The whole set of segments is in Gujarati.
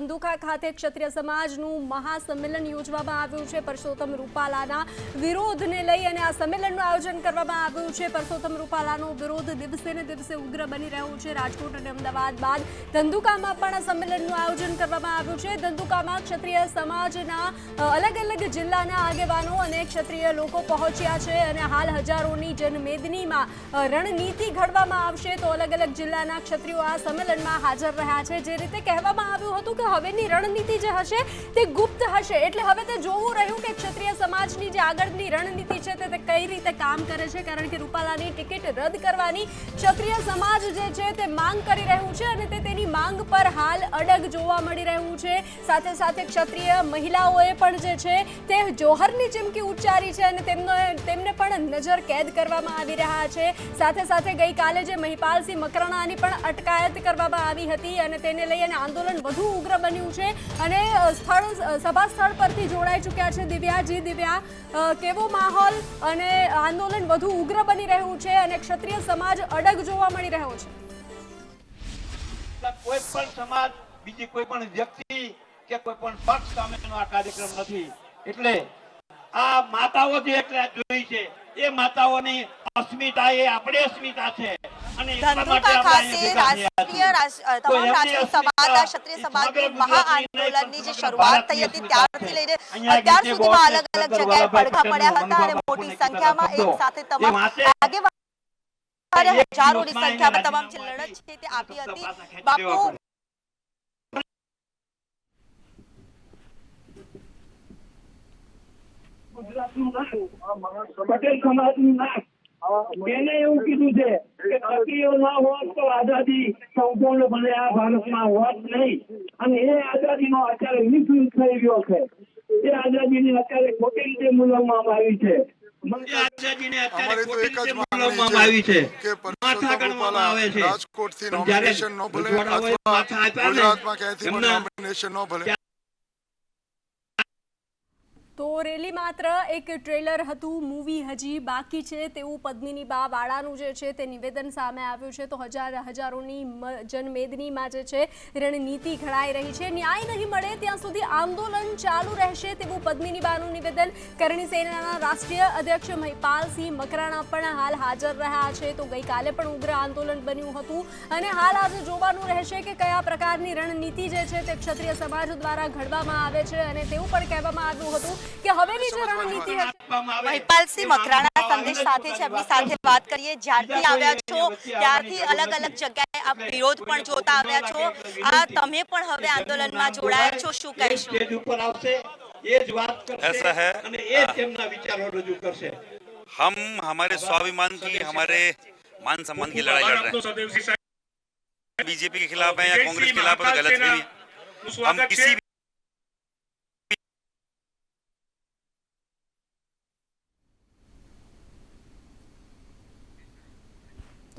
ધંધુકા ખાતે ક્ષત્રિય સમાજનું મહાસંમેલન યોજવામાં આવ્યું છે. પરસોત્તમ રૂપાલાના વિરોધને લઈ અને આ સંમેલનનું આયોજન કરવામાં આવ્યું છે. પરસોત્તમ રૂપાલાનો વિરોધ દિવસે ને દિવસે ઉગ્ર બની રહ્યો છે. રાજકોટ અને અમદાવાદ બાદ ધંધુકામાં પણ આ સંમેલનનું આયોજન કરવામાં આવ્યું છે. ધંધુકામાં ક્ષત્રિય સમાજના અલગ અલગ જિલ્લાના આગેવાનો અને ક્ષત્રિય લોકો પહોંચ્યા છે અને હાલ હજારોની જનમેદનીમાં રણનીતિ ઘડવામાં આવશે. તો અલગ અલગ જિલ્લાના ક્ષત્રિયો આ સંમેલનમાં હાજર રહ્યા છે. જે રીતે કહેવામાં આવ્યું હતું કે હવેની રણનીતિ જે હશે તે ગુપ્ત હશે. એટલે હવે તે જોવું રહ્યું કે ક્ષત્રિય સમાજની જે આગળની રણનીતિ છે તે કઈ રીતે કામ કરે છે? કારણ કે રૂપાલાની ટિકિટ રદ કરવાની ક્ષત્રિય સમાજ જે છે તે માંગ કરી રહ્યું છે અને તે તેની માંગ પર હાલ અડગ જોવા મળી રહ્યું છે. સાથે સાથે ક્ષત્રિય મહિલાઓએ પણ જે છે તે જોહરની ચીમકી ઉચ્ચારી છે અને તેમનો તેમને પણ નજર કેદ કરવામાં આવી રહ્યા છે. સાથે સાથે ગઈકાલે જે મહિપાલસિંહ મકરાણાની પણ અટકાયત કરવામાં આવી હતી અને તેને લઈ અને આંદોલન વધુ ઉગ્ર બન્યું છે અને સ્થળ સભા સ્થળ પરથી જોડાઈ ચૂક્યા છે દિવ્યાજી દિવ્યા કેવો માહોલ અને આંદોલન વધુ ઉગ્ર બની રહ્યું છે અને ક્ષત્રિય સમાજ અડગ જોવા મળી રહ્યો છે? કોઈ પણ સમાજ, બીજી કોઈ પણ વ્યક્તિ કે કોઈ પણ પક્ષ સામેનો આ કાર્યક્રમ નથી. એટલે આ માતાઓ જે એટલે જોઈ છે, એ માતાઓની અસ્મિતા એ આપણી અસ્મિતા છે. ધંધુકા ખાતે રાષ્ટ્રીય તમામ રાષ્ટ્રીય સમાજના ક્ષત્રિય સમાજની મહા આંદોલનની જે શરૂઆત થઈ હતી ત્યારથી લઈને અત્યાર સુધીમાં અલગ અલગ જગ્યાએ પડખા પડઘા પડ્યા હતા અને મોટી સંખ્યામાં એક સાથે. તમામ આગેવાન હજારોની સંખ્યામાં તમામ જે લડત છે તે આપી હતી. બાપુ લેવા પટેલ સમાજનું નામ એને એવું કીધું છે કે ક્ષત્રિયો ના હોત તો આઝાદી સંપૂર્ણ બને આ ભારતમાં હોત નહીં. અને એ આઝાદીનો અત્યારે મિસયુઝ થઈ ગયો છે. એ આઝાદીની અત્યારે ખોટી રીતે મૂલવવામાં આવી છે. પણ જ્યારે નોમિનેશન નો ભલે ગુજરાતમાં ક્યાંથી નોમિનેશન નો ભલે. તો રેલી માત્ર એક ટ્રેલર હતું, મૂવી હજી બાકી છે. તેવું પદ્મિની બા વાળાનું જે છે તે નિવેદન સામે આવ્યું છે. તો હજાર, હજારોની જનમેદનીમાં જે છે રણનીતિ ઘડાઈ રહી છે. ન્યાય નહીં મળે ત્યાં સુધી આંદોલન ચાલુ રહેશે તેવું પદ્મિની બાનું નિવેદન. કરણી સેનાના રાષ્ટ્રીય અધ્યક્ષ મહિપાલસિંહ મકરાણા પણ હાલ હાજર રહ્યા છે. તો ગઈકાલે પણ ઉગ્ર આંદોલન બન્યું હતું. અને હાલ આજે જોવાનું રહેશે કે કયા પ્રકારની રણનીતિ જે છે તે ક્ષત્રિય સમાજ દ્વારા ઘડવામાં આવે છે અને તેવું પણ કહેવામાં આવ્યું હતું કે હવેની જે રણનીતિ હશે આપવામાં આવે. મહિપાલસિંહ એમાં મકરાણા આંદોલન સંદેશ સાથે છે એમની સાથે વાત કરીએ જ્યારથી આવ્યા છો ત્યારથી અલગ અલગ જગ્યાએ આપ વિરોધ પણ જોતા આવ્યા છો આ તમે પણ હવે આંદોલનમાં જોડાયા છો શું કહેશો સ્ટેજ ઉપર આવશે એ જ વાત કરશે ऐसा है। અને એ જ તેમના વિચારો રજૂ કરશે हम हमारे स्वाभिमान की हमारे मान सम्मान की लड़ाई लड़ रहे हैं बीजेपी के खिलाफ है या कांग्रेस के खिलाफ है तो गलत भी है हम किसी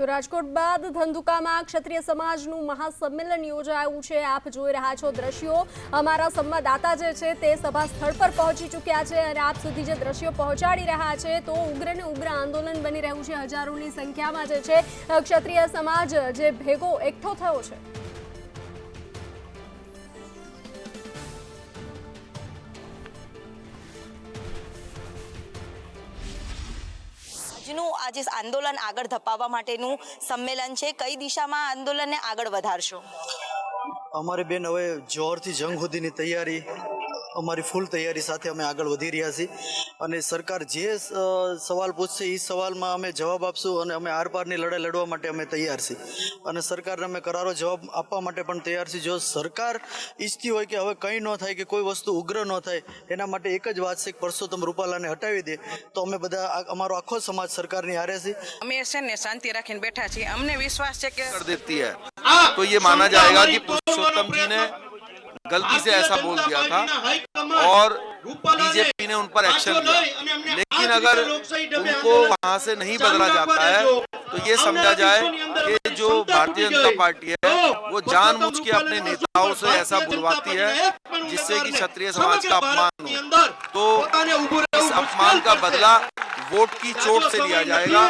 તો રાજકોટ બાદ ધંધુકામાં ક્ષત્રિય સમાજનું મહાસંમેલન યોજાયું છે. આપ જોઈ રહ્યા છો દ્રશ્યો. અમારા સંવાદદાતા જે છે તે સભા સ્થળ પર પહોંચી ચૂક્યા છે અને આપ સુધી જે દ્રશ્યો પહોંચાડી રહ્યા છે તો ઉગ્ર ને ઉગ્ર આંદોલન બની રહ્યું છે. હજારોની સંખ્યામાં જે છે, ક્ષત્રિય સમાજ જે ભેગો એકઠો થયો છે. આજનું આ જે આંદોલન આગળ ધપાવવા માટેનું સંમેલન છે, કઈ દિશામાં આંદોલનને આગળ વધારશો? અમારી બેન હવે જોરથી જંગ સુધીની તૈયારી અમારી ફૂલ તૈયારી સાથે અમે આગળ વધી રહ્યા છીએ. અને સરકાર જે સવાલ પૂછશે એ સવાલમાં અમે જવાબ આપશું અને અમે આરપારની લડાઈ લડવા માટે અમે તૈયાર છીએ. અને સરકારને અમે કરારો જવાબ આપવા માટે પણ તૈયાર છીએ. જો સરકાર ઈચ્છતી હોય કે હવે કંઈ ન થાય કે કોઈ વસ્તુ ઉગ્ર ન થાય એના માટે એક જ વાત છે કે પરસોત્તમ રૂપાલાને હટાવી દે તો અમે બધા અમારો આખો સમાજ સરકારની હારે છે. અમે છે ને શાંતિ રાખીને બેઠા છીએ. અમને વિશ્વાસ છે કે તો એ માના જાયગા કે પુરુષોત્તમજીને गलती से ऐसा बोल दिया था और बीजेपी ने उन पर एक्शन लिया। लेकिन अगर उनको वहाँ से नहीं बदला जाता है तो ये समझा जाए कि जो भारतीय जनता पार्टी है वो जानबूझ के अपने नेताओं से ऐसा बुलवाती है जिससे कि क्षत्रिय समाज का अपमान हो। तो इस अपमान का बदला वोट की चोट से लिया जाएगा।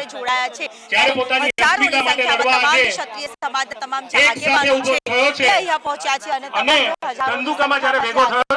જ્યારે જોડાયા છે. હજારોની સંખ્યામાં તમામ ક્ષત્રિય સમાજ તમામ આગેવાનો છે. તે અહીંયા પહોંચ્યા છે અને તમામ ધંધુકામાં જ્યારે ભેગો થયો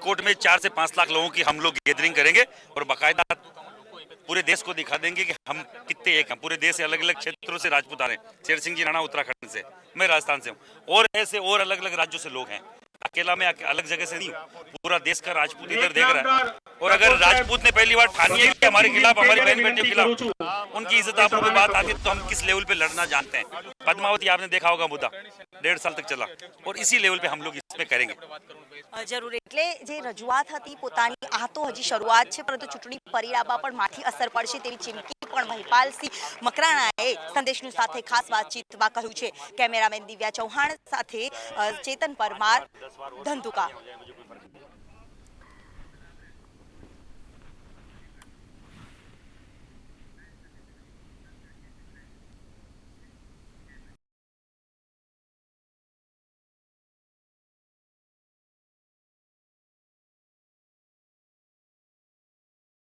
राजकोट में चार से पाँच लाख लोगों की हम लोग गैदरिंग करेंगे और बाकायदा पूरे देश को दिखा देंगे कि हम कितने एक हैं। पूरे देश से अलग अलग क्षेत्रों से राजपूत आ रहे हैं। शेर सिंह जी राणा उत्तराखंड से, मैं राजस्थान से हूँ। और ऐसे और अलग अलग राज्यों से लोग हैं। अकेला मैं अलग जगह से नहीं पूरा देश का राजपूत इधर देख रहा है। और अगर राजपूत ने पहली बार ठानी है हमारे खिलाफ, हमारी बहन बेटियों के खिलाफ उनकी इज़्ज़त आबरू पे बात आती है तो हम किस लेवल पे लड़ना जानते हैं? पद्मावती आपने देखा होगा मुद्दा। डेढ़ साल तक चला और इसी लेवल पे हम लोग इसमें करेंगे અ, જરૂર એટલે જે રજૂઆત હતી પોતાની આ તો હજી શરૂઆત છે પરંતુ ચૂંટણી પરિણામમાં પણ માઠી અસર પડશે તેવી ચીમકી પણ મહિપાલસિંહ મકરાણાએ સંદેશનું સાથે ખાસ વાતચીતમાં કહ્યું છે કેમેરામેન દિવ્યા ચૌહાણ સાથે અ, ચેતન પરમાર ધંધુકા